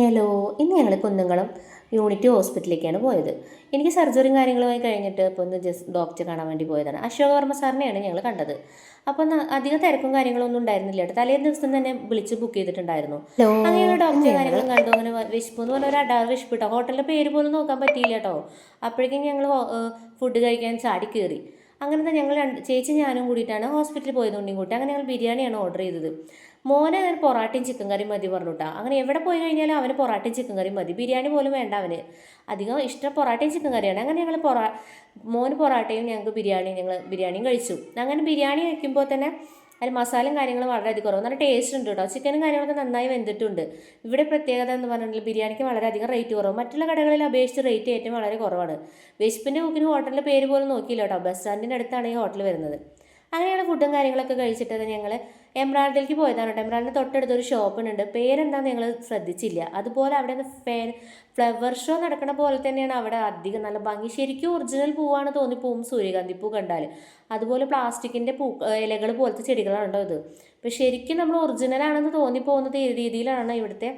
Hello ഇന്ന് ഞങ്ങൾ കുന്നുങ്ങളും unit ഹോസ്പിറ്റലിലേക്കാണ് പോയത്. എനിക്ക് സർജറിയും കാര്യങ്ങളുമായി കഴിഞ്ഞിട്ട് ഇപ്പോൾ ഒന്ന് ജസ്റ്റ് ഡോക്ടറെ കാണാൻ വേണ്ടി പോയതാണ്. അശോക് വർമ്മ സാറിനെയാണ് ഞങ്ങൾ കണ്ടത്. അപ്പോൾ അധിക തിരക്കും കാര്യങ്ങളൊന്നും ഉണ്ടായിരുന്നില്ല കേട്ടോ. തലേ ദിവസം തന്നെ വിളിച്ച് ബുക്ക് ചെയ്തിട്ടുണ്ടായിരുന്നു. അങ്ങനെയുള്ള ഡോക്ടറെ കാര്യങ്ങളും കണ്ടു. അങ്ങനെ വിശപ്പ് എന്ന് പറഞ്ഞാൽ ഒരു അടാറ് വിശപ്പ് കേട്ടോ. ഹോട്ടലിന്റെ പേര് പോലും നോക്കാൻ പറ്റിയില്ല കേട്ടോ. അപ്പോഴേക്കും ഞങ്ങൾ ഫുഡ് കഴിക്കാൻ ചാടി കയറി. അങ്ങനത്തെ ഞങ്ങൾ രണ്ട് ചേച്ചി ഞാനും കൂടിയിട്ടാണ് ഹോസ്പിറ്റലിൽ പോയത് ഉണ്ണിയും കൂട്ടി. അങ്ങനെ ഞങ്ങൾ ബിരിയാണിയാണ് ഓർഡർ ചെയ്തത്. മോനെ ഞാൻ പൊറാട്ടയും ചിക്കൻ കറിയും മതി പറഞ്ഞു കേട്ടോ അങ്ങനെ എവിടെ പോയി കഴിഞ്ഞാലും അവന് പൊറാട്ടയും ചിക്കൻ കറിയും മതി. ബിരിയാണി പോലും വേണ്ട അവന്. അധികം ഇഷ്ടം പൊറാട്ടയും ചിക്കൻ കറിയാണ് അങ്ങനെ ഞങ്ങൾ പൊറാ മോന് പൊറാട്ടയും ഞങ്ങൾക്ക് ബിരിയാണിയും ഞങ്ങൾ ബിരിയാണിയും കഴിച്ചു. അങ്ങനെ ബിരിയാണി കഴിക്കുമ്പോൾ തന്നെ അതിൽ മസാലയും കാര്യങ്ങളും വളരെയധികം കുറവ്. നല്ല ടേസ്റ്റ് ഉണ്ട് കേട്ടോ ചിക്കനും കാര്യങ്ങളൊക്കെ നന്നായി വെന്തിട്ടുണ്ട്. ഇവിടെ പ്രത്യേകത എന്ന് പറഞ്ഞിട്ടുണ്ടെങ്കിൽ ബിരിയാണിക്ക് വളരെയധികം റേറ്റ് കുറവ്. മറ്റുള്ള കടകളിൽ അപേക്ഷിച്ച് റേറ്റ് ഏറ്റവും വളരെ കുറവാണ്. വിശപ്പിന്റെ കുക്കിന് ഹോട്ടലിന്റെ പേര് പോലും നോക്കിയില്ല കേട്ടോ ബസ് സ്റ്റാൻഡിന്റെ അടുത്താണ് ഈ ഹോട്ടൽ വരുന്നത്. അങ്ങനെയാണ് ഫുഡും കാര്യങ്ങളൊക്കെ കഴിച്ചിട്ട് ഞങ്ങൾ എംബ്രാൾഡിലേക്ക് പോയതാണ് കേട്ടോ. എംബ്രാൾഡിന്റെ തൊട്ടടുത്ത് ഒരു ഷോപ്പിനുണ്ട് പേരെന്താന്ന് ഞങ്ങൾ ശ്രദ്ധിച്ചില്ല. അതുപോലെ അവിടെ ഫേ ഫ്ലവർ ഷോ നടക്കുന്ന പോലെ തന്നെയാണ് അവിടെ അധികം നല്ല ഭംഗി. ശരിക്കും ഒറിജിനൽ പൂവാണ് തോന്നിപ്പോവും സൂര്യകാന്തി പൂ കണ്ടാൽ അതുപോലെ പ്ലാസ്റ്റിക്കിന്റെ പൂ ഇലകൾ പോലത്തെ ചെടികളാണ് കേട്ടോ ഇത്. അപ്പോൾ ശരിക്കും നമ്മൾ ഒറിജിനൽ ആണെന്ന് തോന്നിപ്പോകുന്ന രീതിയിലാണ് ഇവിടുത്തെ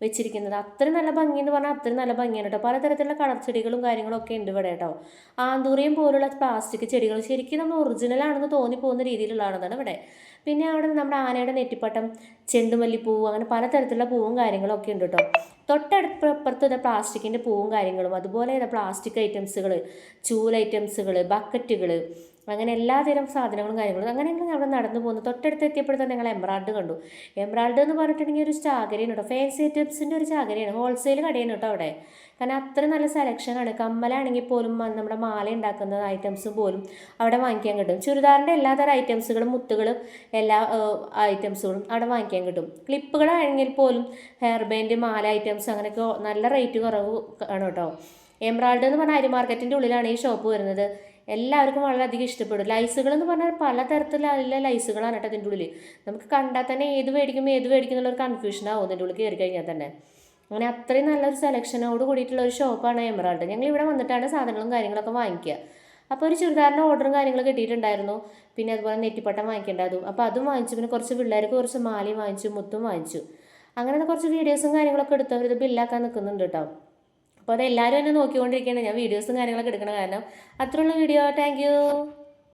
വെച്ചിരിക്കുന്നത്. അത്ര നല്ല ഭംഗി എന്ന് പറഞ്ഞാൽ അത്ര നല്ല ഭംഗിയാണ് കേട്ടോ പലതരത്തിലുള്ള കളർ ചെടികളും കാര്യങ്ങളും ഒക്കെ ഉണ്ട് ഇവിടെ കേട്ടോ ആന്തൂറിയം പോലുള്ള പ്ലാസ്റ്റിക് ചെടികൾ ശരിക്കും നമ്മൾ ഒറിജിനൽ ആണെന്ന് തോന്നിപ്പോകുന്ന രീതിയിലുള്ളതാണ് ഇവിടെ. പിന്നെ അവിടെ നമ്മുടെ ആനയുടെ നെറ്റിപ്പട്ടം ചെണ്ടുമല്ലിപ്പൂവ് അങ്ങനെ പലതരത്തിലുള്ള പൂവും കാര്യങ്ങളും ഒക്കെ ഉണ്ട് കേട്ടോ തൊട്ടടുപ്പ് അപ്പുറത്ത് ഇതാ പ്ലാസ്റ്റിക്കിന്റെ പൂവും കാര്യങ്ങളും അതുപോലെ പ്ലാസ്റ്റിക് ഐറ്റംസുകൾ ചൂൽ ഐറ്റംസുകൾ ബക്കറ്റുകൾ അങ്ങനെ എല്ലാതരം സാധനങ്ങളും കാര്യങ്ങളും അങ്ങനെ ഞങ്ങൾ അവിടെ നടന്നു പോകുന്നു തൊട്ടടുത്ത് എത്തിയപ്പോൾ ഞങ്ങൾ എംബ്രാൾഡ് കണ്ടു. എംബ്രാൾഡ് എന്ന് പറഞ്ഞിട്ടുണ്ടെങ്കിൽ ഒരു ചാകരയാണ് കേട്ടോ. ഫാൻസി ഐറ്റംസിന്റെ ഒരു ചാകരയാണ്. ഹോൾസെയിൽ കടയാണ് കേട്ടോ അവിടെ. കാരണം അത്ര നല്ല സെലക്ഷനാണ് കമ്മലാണെങ്കിൽ പോലും നമ്മുടെ മാല ഉണ്ടാക്കുന്ന ഐറ്റംസ് പോലും അവിടെ വാങ്ങിക്കാൻ കിട്ടും. ചുരിദാറിന്റെ എല്ലാതരം ഐറ്റംസുകളും മുത്തുകളും എല്ലാ ഐറ്റംസുകളും അവിടെ വാങ്ങിക്കാൻ കിട്ടും. ക്ലിപ്പുകളാണെങ്കിൽ പോലും ഹെയർ ബാൻഡ് മാല ഐറ്റംസ് അങ്ങനെയൊക്കെ നല്ല റേറ്റ് കുറവ് ആണ് കേട്ടോ. എംബ്രാൾഡ് എന്ന് പറഞ്ഞാൽ അരി മാർക്കറ്റിന്റെ ഉള്ളിലാണ് ഈ ഷോപ്പ് വരുന്നത്. എല്ലാവർക്കും വളരെയധികം ഇഷ്ടപ്പെടും. ലൈസുകൾ എന്ന് പറഞ്ഞാൽ പലതരത്തിലുള്ള ലൈസുകളാണ് കേട്ടോ അതിന്റെ ഉള്ളിൽ നമുക്ക് കണ്ടാൽ തന്നെ ഏത് മേടിക്കും ഏത് മേടിക്കും എന്നുള്ളൊരു കൺഫ്യൂഷൻ ആവും അതിന്റെ ഉള്ളിൽ കയറി കഴിഞ്ഞാൽ തന്നെ. അങ്ങനെ അത്രയും നല്ലൊരു സെലക്ഷനോട് കൂടിയിട്ടുള്ള ഒരു ഷോപ്പാണ് എമറാൾഡ് ഞങ്ങൾ ഇവിടെ വന്നിട്ടാണ് സാധനങ്ങളും കാര്യങ്ങളൊക്കെ വാങ്ങിക്കുക. അപ്പോൾ ഒരു ചുരിദാറിന്റെ ഓർഡറും കാര്യങ്ങളും കിട്ടിയിട്ടുണ്ടായിരുന്നു. പിന്നെ അതുപോലെ നെറ്റിപ്പട്ടം വാങ്ങിക്കേണ്ടതും. അപ്പോൾ അതും വാങ്ങിച്ചു. പിന്നെ കുറച്ച് പിള്ളേർക്ക് കുറച്ച് മാലയും വാങ്ങിച്ചു മുത്തും വാങ്ങിച്ചു. അങ്ങനെ കുറച്ച് വീഡിയോസും കാര്യങ്ങളൊക്കെ എടുത്ത് ഇത് ബില്ലാക്കാൻ നിൽക്കുന്നുണ്ട് കേട്ടോ. അപ്പോൾ അത് എല്ലാവരും എന്നെ നോക്കിക്കൊണ്ടിരിക്കുകയാണ്. ഞാൻ വീഡിയോസും കാര്യങ്ങളൊക്കെ എടുക്കണ കാരണം. അത്രയുള്ള വീഡിയോ താങ്ക്